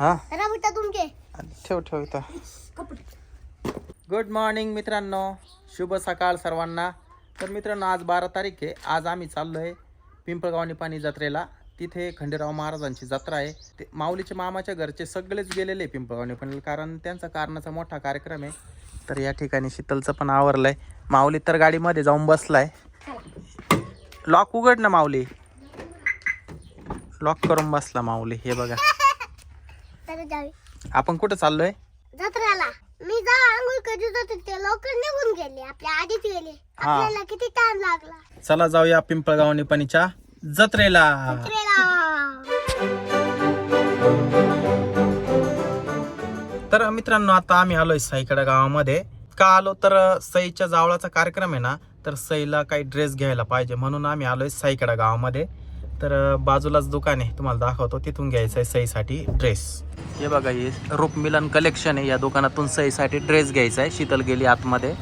हा? तुमचे. ठेव ठेव इथं. गुड मॉर्निंग मित्रांनो. शुभ सकाळ सर्वांना. तर मित्रांनो आज बारा तारीख आहे. आज आम्ही चाललो आहे पिंपळगावणी पाणी जत्रेला. तिथे खंडेराव महाराजांची जत्रा आहे. ते माऊलीच्या मामाच्या घरचे सगळेच गेलेले आहे पिंपळगावणी पण कारण त्यांचा कारणाचा मोठा कार्यक्रम आहे. तर या ठिकाणी शीतलचं पण आवरलंय. माऊली तर गाडीमध्ये जाऊन बसलाय. लॉक उघड ना माऊली. लॉक करून बसला माऊली. हे बघा. जावी. आपण कुठं चाललोय? जत्रेला. मी जा आंघोळ करीत होते ते लवकर निघून गेले. आपल्या आधीच गेले. हा. आपल्याला किती टाइम लागला? चला जाऊया पिंपळगाव निपाणीच्या जत्रेला. जत्रेला. तर मित्रांनो आता आम्ही आलोय साईकडा गावामध्ये. का आलो? तर सईच्या जावळाचा कार्यक्रम आहे ना तर सईला काही ड्रेस घ्यायला पाहिजे म्हणून आम्ही आलोय साईकडा गावामध्ये. तर बाजूलाच दुकान आहे तुम्हाला दाखवतो तिथून घ्यायचं आहे सईसाठी ड्रेस हे बघा हे रूप मिलन कलेक्शन आहे या दुकानातून सईसाठी ड्रेस घ्यायचा आहे शीतल गेली आतमध्ये.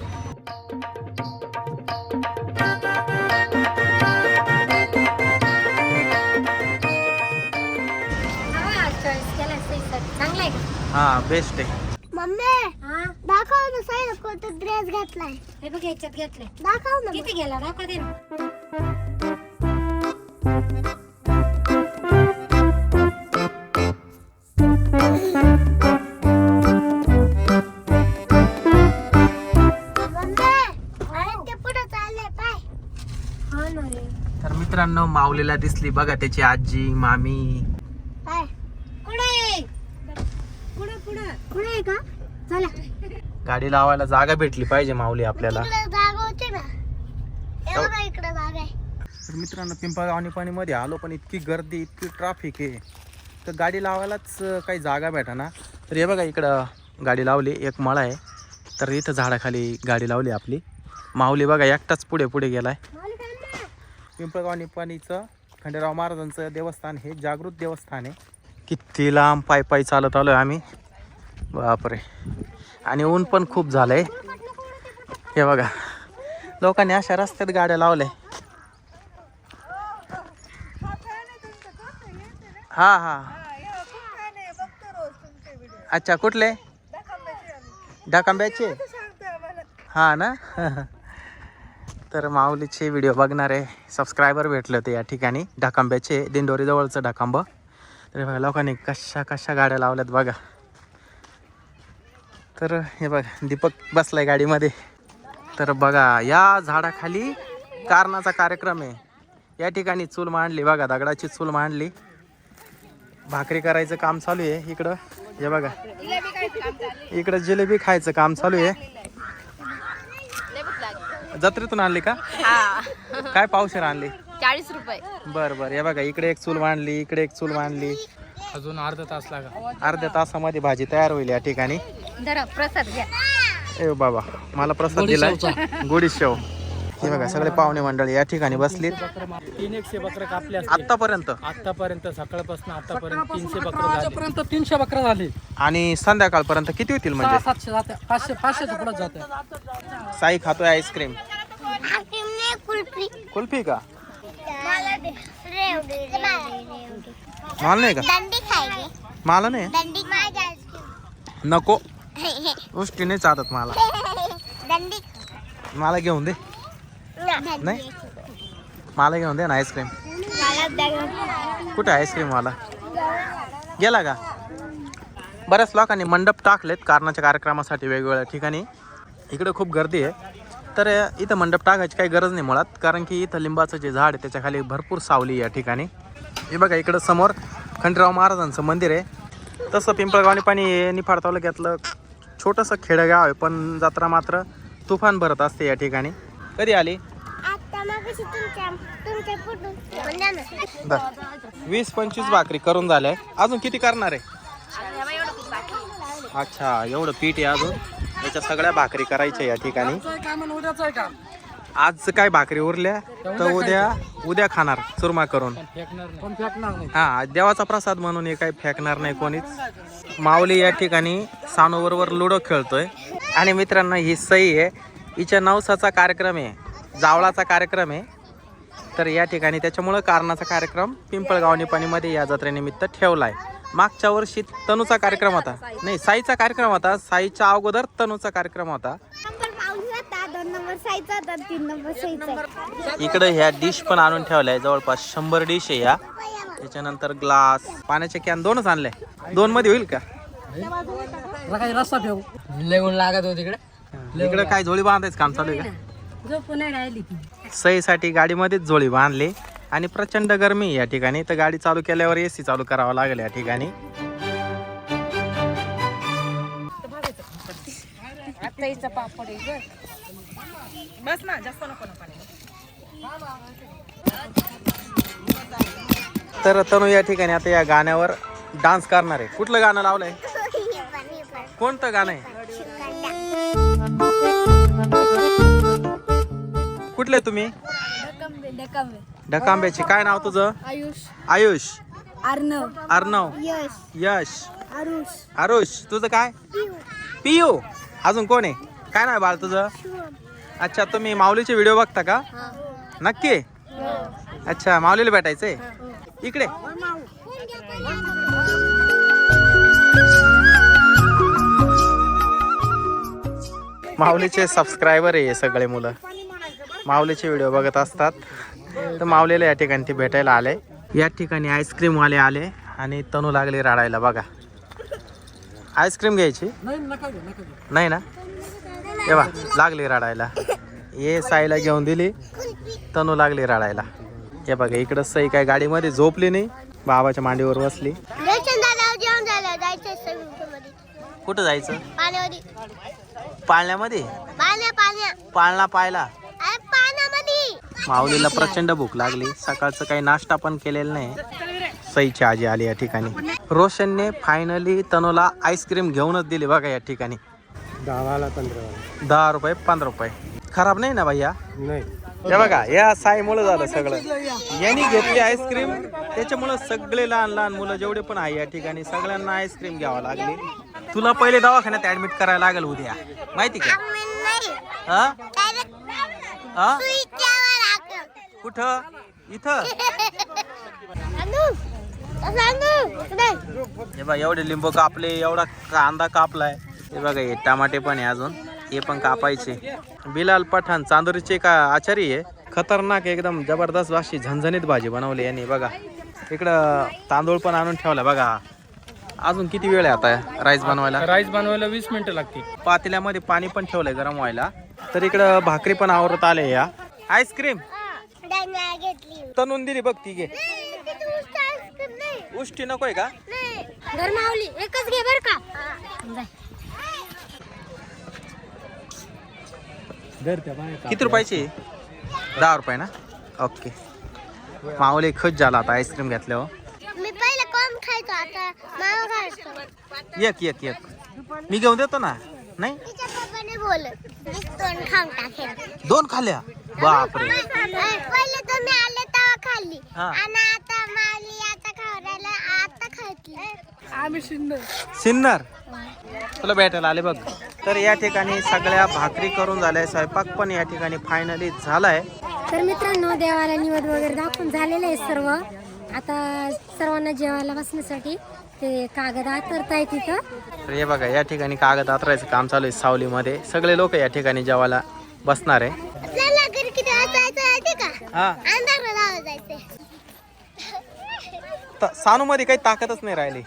हा बेस्ट आहे मम्मी दाखव ना साईला कोणता ड्रेस घातलाय. हे बघ याच्यात घेतले दाखव ना. किती गेला? दाखव दे ना. दिसली. बघा त्याची आजी मामी. गाडी लावायला जागा भेटली पाहिजे माऊली आपल्याला. तर मित्रांनो पिंपळगावणी पाणीमध्ये आलो पण इतकी गर्दी इतकी ट्रॅफिक आहे. तर गाडी लावायलाच काही जागा भेटा ना तर हे बघा इकडं गाडी लावली एक मळा आहे. तर इथं झाडाखाली गाडी लावली आपली. माऊली बघा एकटाच पुढे पुढे गेलाय पिंपळगाव निपाणीचं खंडेराव महाराजांचं देवस्थान हे जागृत देवस्थान आहे. किती लांब पाय पाय चालत आलो आम्ही. बापरे. आणि ऊन पण खूप झालंय. हे बघा. लोकांनी अशा रस्त्यात गाड्या लावल्या. हा हा. अच्छा कुठले? डाकांब्याचे हा ना? तर माऊलीचे व्हिडिओ बघणारे सबस्क्रायबर भेटले होते या ठिकाणी. ढाकांब्याचे दिंडोरीजवळचं ढाकांब. तर हे बघा लोकांनी कशा कशा गाड्या लावल्यात बघा. तर हे बघा दीपक बसलाय गाडीमध्ये. तर बघा या झाडाखाली कारणाचा कार्यक्रम आहे. या ठिकाणी चूल मांडली बघा दगडाची चूल मांडली. भाकरी करायचं काम चालू आहे इकडं. हे बघा. इकडं जिलेबी खायचं काम चालू आहे. जत्रेतून आणली का? काय पावशेर आणली? चाळीस रुपये. बर बर. हे बघा इकडे एक चूल मांडली इकडे एक चूल मांडली अजून अर्धा तास लागा. अर्ध्या तासामध्ये भाजी तयार होईल या ठिकाणी. प्रसाद घ्या. ए बाबा मला प्रसाद दिलाय. गोडी शेव. हे बघा सगळे पाहुणे मंडळी या ठिकाणी बसलीत. तीन एकशे बकरं कापले आतापर्यंत आतापर्यंत सकाळपासून आतापर्यंत तीनशे बकरं पर्यंत तीनशे बकरं झाली. आणि संध्याकाळपर्यंत किती होतील म्हणजे? सातशे जाते. पाचशे पाचशेच्या पुढे जाते. साई खातोय आईस्क्रीम. कुल्फी कुल्फी का? मला दे रेव दे रेव दे मला नाही का? मला नाही? नको. गोष्टी नाही चालत मला. दंडी मला घेऊन दे. नाही? मला घेऊन दे ना आईस्क्रीम कुठे आईस्क्रीम वाला? गेला का? बऱ्याच लोकांनी मंडप टाकलेत कारणाच्या कार्यक्रमासाठी वेगवेगळ्या ठिकाणी. इकडे खूप गर्दी आहे. तर इथं मंडप टाकायची काही गरज नाही मुळात कारण की इथं लिंबाचं जे झाड आहे त्याच्याखाली भरपूर सावली आहे या ठिकाणी. हे बघा इकडं समोर खंडराव महाराजांचं मंदिर आहे. तसं पिंपळगावने पाणी हे निफाड तालुक्यातलं छोटंसं खेडेगाव आहे पण जत्रा मात्र तुफान भरत असते या ठिकाणी. कधी आली? वीस पंचवीस भाकरी करून झाल्या. अजून किती करणार आहे? अच्छा एवढं पीठ आहे अजून. त्याच्या सगळ्या भाकरी करायच्या या ठिकाणी. आज काय भाकरी उरल्या? तर उद्या उद्या खाणार चुरमा करून. फेकणार नाही. पण फेकणार नाही. हा देवाचा प्रसाद म्हणून हे काही फेकणार नाही कोणीच. माऊली या ठिकाणी सानूबरोबर लुडो खेळतोय. आणि मित्रांनो ही सई आहे. हिच्या नवसाचा कार्यक्रम आहे. जावळाचा कार्यक्रम आहे. तर या ठिकाणी त्याच्यामुळं कारणाचा कार्यक्रम पिंपळगाव निपाणीमध्ये या जत्रेनिमित्त ठेवला आहे मागच्या वर्षी तनूचा कार्यक्रम होता. नाही साईचा कार्यक्रम होता. साईच्या अगोदर तनूचा कार्यक्रम होता. होता होता इकडे ह्या डिश पण आणून ठेवल्या जवळपास शंभर डिश आहे या. त्याच्यानंतर ग्लास पाण्याचे कॅन दोनच आणले. दोन मध्ये होईल का? रस्ता ठेवू. लागत हो तिकडे. इकडे काय झोळी बांधायचं काम चालू आहे का? राहिली ती. सहीसाठी गाडीमध्येच झोळी बांधली आणि प्रचंड गरमी आहे या ठिकाणी. तर गाडी चालू केल्यावर एसी चालू करावं लागेल या ठिकाणी. आत्ताईचा पापड आहे ग. बस ना जास्त नको ना तर तनु या ठिकाणी आता या गाण्यावर डान्स करणार आहे. कुठलं गाणं लावलंय? कोणतं गाणं आहे? कुठले तुम्ही? डकंबे डकंबे. ढकांब्याची काय नाव तुझं? आयुष. आयुष. अर्णव अर्णव यश. यश. आरुष. आरुष. तुझं काय? पियू. अजून कोण आहे? काय नाव बाळ तुझं? अच्छा तुम्ही माऊलीचे व्हिडिओ बघता का? नक्की? अच्छा माऊलीला भेटायचंय? इकडे. माऊलीचे सबस्क्रायबर आहे सगळे मुलं. माऊलीचे व्हिडिओ बघत असतात. तर माऊलीला या ठिकाणी ते भेटायला आले. या ठिकाणी आईस्क्रीमवाले आले आणि तनू लागली राडायला. बघा. आईस्क्रीम घ्यायची? नाही ना? तेव्हा लागली रडायला. ये साईला घेऊन दिली. तनू लागली रडायला. हे बघा इकडं सई काय गाडीमध्ये झोपली नाही. बाबाच्या मांडीवर बसली. दर्शन झाल्यावर जेवण झालं जायचं स्विमिंगमध्ये कुठं जायचं? पाण्यामध्ये पाळण्यामध्ये? पाण्या पाळणा पाण्यामध्ये माऊलीला प्रचंड भूक लागली. सकाळचं काही नाश्ता पण केलेला नाही. सईची आजी आली या ठिकाणी. रोशनने फायनली तनूला आईस्क्रीम घेऊनच दिली बघा या ठिकाणी. गावाला पंधरा दहा रुपये पंधरा रुपये. खराब नाही ना भैया नाही. हे बघा या साईमुळे झालं सगळं. यांनी घेतली आईस्क्रीम त्याच्यामुळं सगळे लहान लहान मुलं जेवढे पण आहे या ठिकाणी सगळ्यांना आईस्क्रीम घ्यावं लागली. तुला पहिले दवाखान्यात ऍडमिट करायला लागेल उद्या. माहिती का? नाही. हा? डायरेक्ट हा. कुठं? इथं? अनु, अनु, इकडे. हे बघा एवढे लिंबू कापले एवढा कांदा कापलाय. हे बघा हे टमाटे पण आहे अजून. हे पण कापायचे. बिलाल पठाण चांदोरीचे का आचारी आहे? खतरनाक एकदम जबरदस्त अशी झणझणीत भाजी बनवली यांनी. बघा इकडं तांदूळ पण आणून ठेवला. बघा अजून किती वेळ आहे आता राईस बनवायला? राईस बनवायला वीस मिनिटं लागतील. पातेल्यामध्ये पाणी पण ठेवलंय गरम व्हायला. तर इकडं भाकरी पण आवरत आले या. आईस्क्रीम तनून दिली बघ ती घे. उष्टी नकोय का? नाही. धर्मावली एकच घे बर का. किती रुपयाची दहा रुपये ना? ओके. माऊली खुश झाला आता आईस्क्रीम घेतल्यावर मी पहिले कोण खायचो आता? मावा एक एक एक. मी घेऊन देतो ना? नाही? दोन खाल्ल्या बापरे. पहिले तुम्ही आले तेव्हा खाल्ली. हा. आणि आता माली आता खावरायला आता खातली आम्ही सिन्नर. तुला भेटायला आले बघ. तर या ठिकाणी सगळ्या भाकरी करून झाल्या स्वयंपाक पण या ठिकाणी फायनली झालाय. तर मित्रांनो देवाला निवड वगैरे दाखवून झालेलं आहे सर्व. आता सर्वांना जेवायला बसण्यासाठी ते कागद आतरताय तिथं तर हे बघा या ठिकाणी कागद आतरायचं काम चालू आहे सावलीमध्ये. सगळे लोक या ठिकाणी जेवायला बसणार आहे आपल्याला घरी किती वाजता जायचं माहिती का हा. सानू मध्ये काही ताकदच नाही राहिली.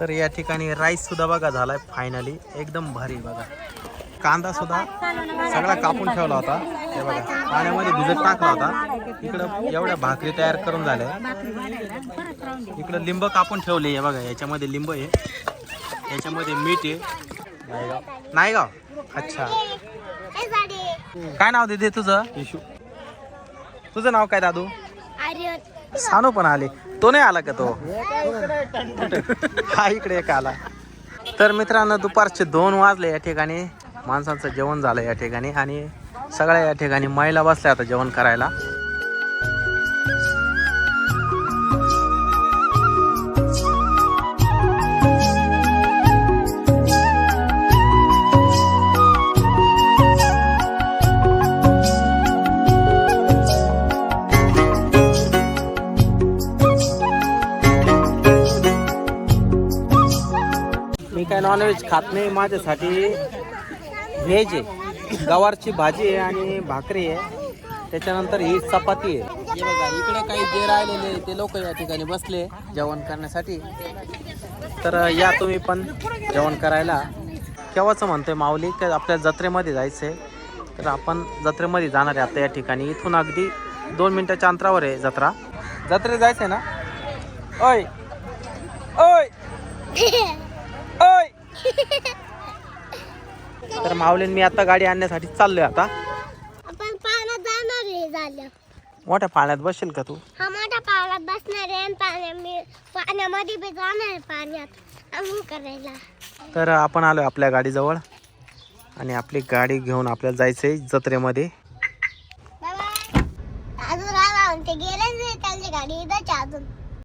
तर या ठिकाणी राईस सुद्धा बघा झालाय फायनली एकदम भारी बघा. कांदा सुद्धा सगळा कापून ठेवला होता. हे बघा पाण्यामध्ये भिजत टाकला होता. इकडं एवढ्या भाकरी तयार करून झाल्या. इकडं लिंब कापून ठेवले हे बघा याच्यामध्ये लिंब आहे. याच्यामध्ये मीठ आहे. नायगाव नायगाव अच्छा. काय नाव दिदे तुझं? तुझं नाव काय दादू? सानू पण आले. तो नाही आला का तो? हा इकडे एक आला. तर मित्रांनो दुपारचे दोन वाजले या ठिकाणी. माणसांचं जेवण झालं या ठिकाणी आणि सगळ्या या ठिकाणी महिला बसल्या आता जेवण करायला. काय नॉनव्हेज खात नाही माझ्यासाठी व्हेज आहे. गवारची भाजी आहे आणि भाकरी आहे. त्याच्यानंतर ही चपाती आहे. हे बघा इकडे काही जे राहिलेले ते लोक या ठिकाणी बसले जेवण करण्यासाठी. तर या तुम्ही पण जेवण करायला. केव्हाचं म्हणतोय माऊली की आपल्या जत्रेमध्ये जायचं आहे तर आपण जत्रेमध्ये जाणार आहे आता या ठिकाणी. इथून अगदी दोन मिनिटाच्या अंतरावर आहे जत्रा. जत्रेत जायचं आहे ना? ओय ओय! ओय! तर माऊलीन मी आता गाडी आणण्यासाठी चाललोय आता. आपण पाण्यात जाणार आहे झालं. मोठ्या पाण्यात बसेल का तू? हा मोठा पाण्यात बसणार आहे आणि पाण्या मी पाण्यामध्ये बी जाणार आहे पाण्यात. आंघोळ करायला. तर आपण आलो आपल्या गाडीजवळ. आणि आपली गाडी घेऊन आपल्याला जायचं आहे जत्रेमध्ये.